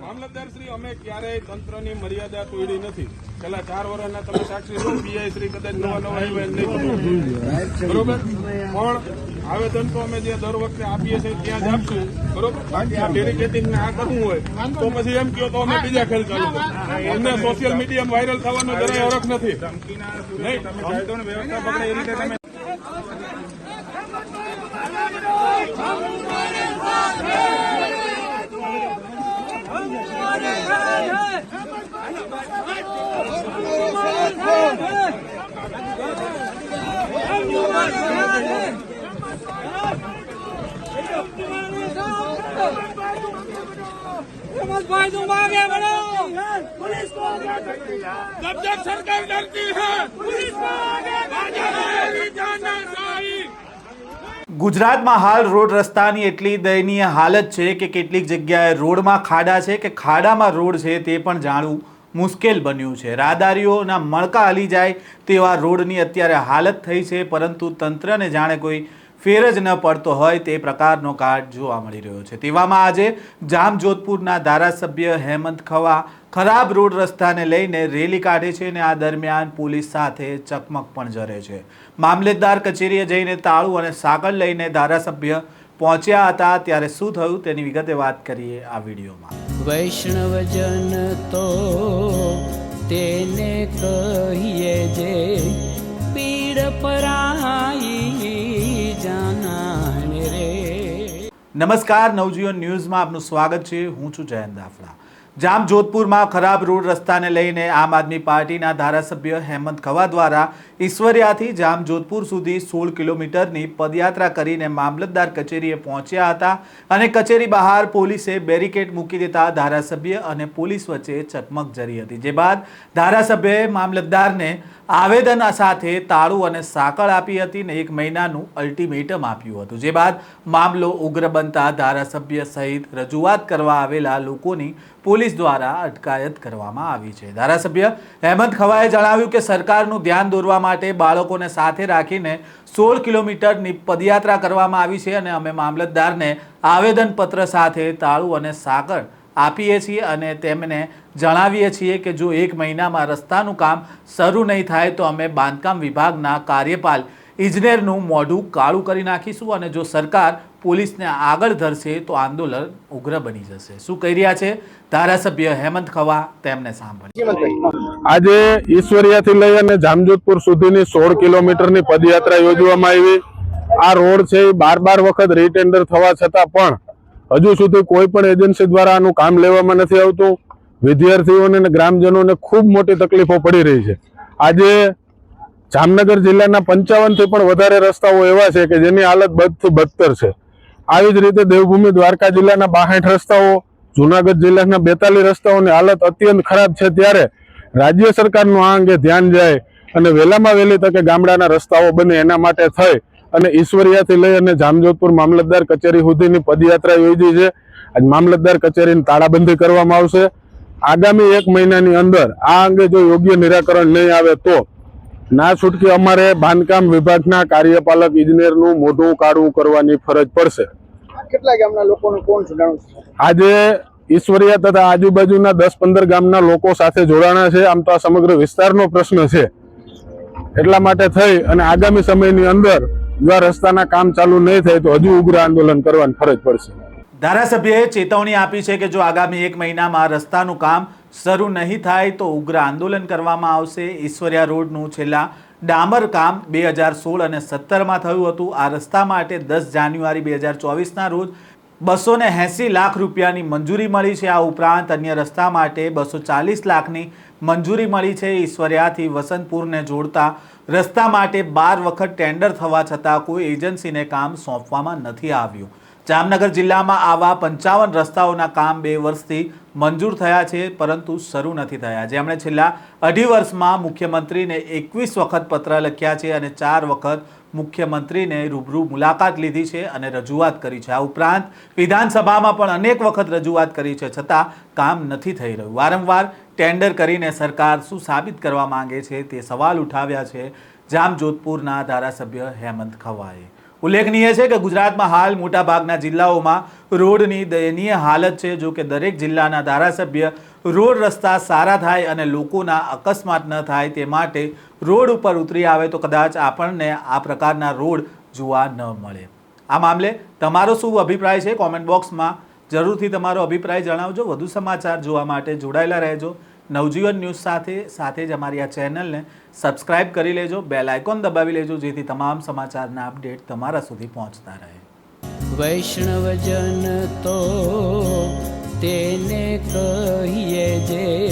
મામલતદાર શ્રી, અમે ક્યારેય તંત્રની મર્યાદા તોડી નથી. છેલ્લા ચાર વર્ષના તમે સાક્ષી છો, પીઆઈ શ્રી કદાચ નવા નવા આવ્યા બરોબર? પણ આવેદન તો અમે જે દર વખતે આપીએ છીએ ત્યાં જ આપશું. બરોબર? બાકી બેરિકેટિંગ આ કરવું હોય, તો પછી એમ કહો તો અમે બીજા ખેલ ચાલુ અમને સોશિયલ મીડિયા વાયરલ થવાનો જરાય હરખ નથી. નહીં? તમે વ્યવસ્થા પકડે એ રીતે તમે भाई तुम आगे बढ़ो पुलिस को आगे जब तक सरकार डरती है ગુજરાતમાં હાલ રોડ રસ્તાની એટલી દયનીય હાલત છે કે કેટલીક જગ્યાએ રોડમાં ખાડા છે કે ખાડામાં રોડ છે તે પણ જાણવું મુશ્કેલ બન્યું છે. રાહદારીઓના મણકા હલી જાય તેવા રોડની અત્યારે હાલત થઈ છે, પરંતુ તંત્રને જાણે કોઈ ફેર જ ન પડતો હોય તે પ્રકારનો કાર્ડ જોવા મળી રહ્યો છે. તેવામાં આજે જામજોધપુરના ધારાસભ્ય હેમંત ખવા ખરાબ રોડ રસ્તાને લઈને રેલી કાઢે છે અને આ દરમિયાન પોલીસ સાથે ચકમક પણ જરે છે. મામલેદાર કચેરીએ જઈને તાળું અને સાંકળ લઈને ધારાસભ્ય પહોંચ્યા હતા. ત્યારે શું થયું તેની વિગતે વાત કરીએ આ વિડીયોમાં. વૈષ્ણવજન તો તેને કહીએ જે પીડ પરાઈ નમસ્કાર, નવજીવન ન્યૂઝમાં આપનું સ્વાગત છે. હું છું જયંત દાફડા. જામ જોધપુરમાં ખરાબ રોડ રસ્તાને લઈને આમ આદમી પાર્ટીના ધારાસભ્ય હેમંત ખવા દ્વારા ઈશ્વરિયાથી જામ જોધપુર સુધી સોળ કિલોમીટરની પદયાત્રા કરીને મામલતદાર કચેરીએ પહોંચ્યા હતા અને કચેરી બહાર પોલીસે બેરિકેડ મૂકી દેતા ધારાસભ્ય અને પોલીસ વચ્ચે ચકમક જરી હતી. જે બાદ ધારાસભ્યએ મામલતદારને આવેદન સાથે તાળું અને સાંકળ આપી હતી ને એક મહિનાનું અલ્ટિમેટમ આપ્યું હતું. જે બાદ મામલો ઉગ્ર બનતા ધારાસભ્ય સહિત રજૂઆત કરવા આવેલા લોકોની પોલીસ દ્વારા અટકાયત કરવામાં આવી છે. ધારાસભ્ય હેમંત ખવાએ જણાવ્યું કે સરકારનું ધ્યાન દોરવા માટે બાળકોને સાથે રાખીને સોળ કિલોમીટરની પદયાત્રા કરવામાં આવી છે અને અમે મામલતદારને આવેદનપત્ર સાથે તાળું અને સાકળ આપીએ છીએ અને તેમને જણાવીએ છીએ કે જો એક મહિનામાં રસ્તાનું કામ શરૂ નહીં થાય તો અમે બાંધકામ વિભાગના કાર્યપાલ ઇજનેરનું મોઢું કાળું કરી નાખીશું અને જો સરકાર પોલીસને આગળ ધરશે તો આંદોલન ઉગ્ર બની જશે. શું કહી રહ્યા છે? ધારાસભ્ય હેમંત ખવા તેમને સાંભળીએ. આજે ઈશ્વરિયાથી લઈ અને જામજોધપુર સુધીની સોળ કિલોમીટરની પદયાત્રા યોજવામાં આવી. આ રોડ છે બાર બાર વખત રીટેન્ડર થવા છતાં પણ હજુ સુધી કોઈ પણ એજન્સી દ્વારા આનું કામ લેવામાં નથી આવતું. વિદ્યાર્થીઓને અને ગ્રામજનોને ખૂબ મોટી તકલીફો પડી રહી છે. આજે જામનગર જિલ્લાના પંચાવનથી પણ વધારે રસ્તાઓ એવા છે કે જેની હાલત બદથી બદતર છે. આવી જ રીતે દેવભૂમિ દ્વારકા જિલ્લાના બાસઠ રસ્તાઓ, જુનાગઢ જિલ્લાના બેતાલીસ રસ્તાઓની હાલત અત્યંત ખરાબ છે ત્યારે રાજ્ય સરકારનું આ અંગે ધ્યાન જાય અને વહેલામાં વહેલી તકે ગામડાના રસ્તાઓ બને એના માટે થઈ. અને ઈશ્વરિયાથી લઈ અને જામજોધપુર મામલતદાર કચેરી સુધીની પદયાત્રા યોજી છે. આજ મામલતદાર કચેરીની તાળાબંધી કરવામાં આવશે. આગામી એક મહિનાની અંદર આ અંગે જો યોગ્ય નિરાકરણ નહીં આવે તો ના છૂટકી અમારે બાંધકામ વિભાગના કાર્યપાલક ઇજનેરનું મોઢું કાળું કરવાની ફરજ પડશે. કેટલા ગામના લોકોનું કોણ જોડાણું આજે ઈશ્વરિયા તથા આજુબાજુના દસ પંદર ગામના લોકો સાથે જોડાણા છે. આમ તો આ સમગ્ર વિસ્તારનો પ્રશ્ન છે. એટલા માટે થઈ અને આગામી સમયની અંદર જો રસ્તાના કામ ચાલુ નહીં થાય તો હજુ ઉગ્ર આંદોલન કરવાની ફરજ પડશે. ધારાસભ્યએ ચેતવણી આપી છે કે જો આગામી એક મહિનામાં રસ્તાનું કામ શરૂ નહીં થાય તો ઉગ્ર આંદોલન કરવામાં આવશે. ઈશ્વરિયા રોડનું છેલ્લા ડામર કામ બે હજાર સોળ અને સત્તરમાં થયું હતું. આ રસ્તા માટે દસ જાન્યુઆરી બે હજાર ચોવીસના રોજ બસો ને એંસી લાખ રૂપિયાની મંજૂરી મળી છે. આ ઉપરાંત અન્ય રસ્તા માટે બસો ચાલીસ લાખની મંજૂરી મળી છે. ઈશ્વરિયાથી વસંતપુરને જોડતા રસ્તા માટે બાર વખત ટેન્ડર થવા છતાં કોઈ એજન્સીને કામ સોંપવામાં નથી આવ્યું. જામનગર જિલ્લામાં આવા પંચાવન રસ્તાઓના કામ બે વર્ષથી મંજૂર થયા છે, પરંતુ શરૂ નથી થયા. જેમણે છેલ્લા અઢી વર્ષમાં મુખ્યમંત્રીને એકવીસ વખત પત્ર લખ્યા છે અને ચાર વખત મુખ્યમંત્રીને રૂબરૂ મુલાકાત લીધી છે અને રજૂઆત કરી છે. આ ઉપરાંત વિધાનસભામાં પણ અનેક વખત રજૂઆત કરી છે છતાં કામ નથી થઈ રહ્યું. વારંવાર ટેન્ડર કરીને સરકાર શું સાબિત કરવા માંગે છે તે સવાલ ઉઠાવ્યા છે જામજોધપુરના ધારાસભ્ય હેમંત ખવાએ. ઉલ્લેખનીય છે કે ગુજરાતમાં હાલ મોટાભાગના જિલ્લાઓમાં રોડની દયનીય હાલત છે જો કે દરેક જિલ્લાના ધારાસભ્ય રોડ રસ્તા સારા થાય અને લોકોના અકસ્માત ન થાય તે માટે રોડ ઉપર ઉતરી આવે તો કદાચ આપણને આ પ્રકારના રોડ જોવા ન મળે. આ મામલે તમારો શું અભિપ્રાય છે? કોમેન્ટ બોક્સમાં જરૂરથી તમારો અભિપ્રાય જણાવજો. વધુ સમાચાર જોવા માટે જોડાયેલા રહેજો. નવજીવન ન્યૂઝ સાથે સાથે જ અમારી આ ચેનલને સબસ્ક્રાઇબ કરી લેજો. બેલ આઇકોન દબાવી લેજો, જેથી તમામ સમાચારના અપડેટ તમારા સુધી પહોંચતા રહે. વૈષ્ણવજન તો તેને કહીએ જે